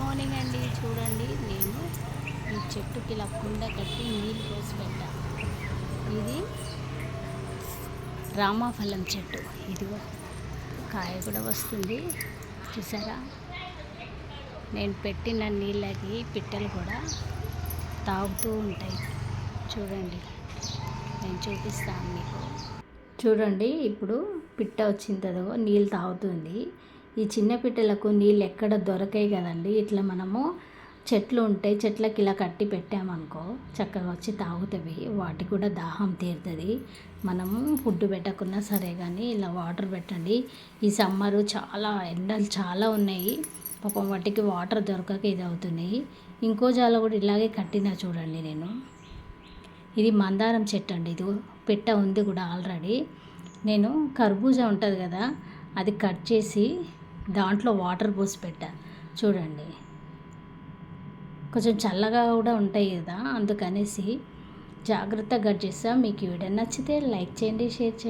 Morning అండి చూడండి. నేను ఈ చెట్టుకి ఇలా కుండ కట్టి నీళ్ళు పోసి పెట్టా. ఇది రామాఫలం చెట్టు. ఇదిగో కాయ కూడా వస్తుంది. చూసారా? నేను పెట్టిన నీళ్ళకి పిట్టలు కూడా తాగుతూ ఉంటాయి. చూడండి నేను చూపిస్తాను మీకు. చూడండి ఇప్పుడు పిట్ట వచ్చింది. అదో నీళ్ళు తాగుతుంది. ఈ చిన్న పిట్టలకు నీళ్ళు ఎక్కడ దొరకాయి కదండి? ఇట్లా మనము చెట్లు ఉంటాయి చెట్లకి ఇలా కట్టి పెట్టామనుకో చక్కగా వచ్చి తాగుతవి. వాటికి కూడా దాహం తీరుతుంది. మనము ఫుడ్ పెట్టకున్నా సరే కానీ ఇలా వాటర్ పెట్టండి. ఈ సమ్మరు చాలా ఎండలు చాలా ఉన్నాయి. పాపం వాటికి వాటర్ దొరకక ఇది అవుతున్నాయి ఇంకో జాల కూడా ఇలాగే కట్టినా చూడండి నేను. ఇది మందారం చెట్టు అండి. ఇది పెట్ట ఉంది కూడా ఆల్రెడీ. నేను కర్బూజా ఉంటుంది కదా అది కట్ చేసి దాంట్లో వాటర్ పోసి పెట్టా. చూడండి. కొంచెం చల్లగా కూడా ఉంటాయి కదా అందుకనేసి జాగ్రత్తగా కట్ చేస్తాను మీకు వీడియో నచ్చితే లైక్ చేయండి షేర్ చేయండి.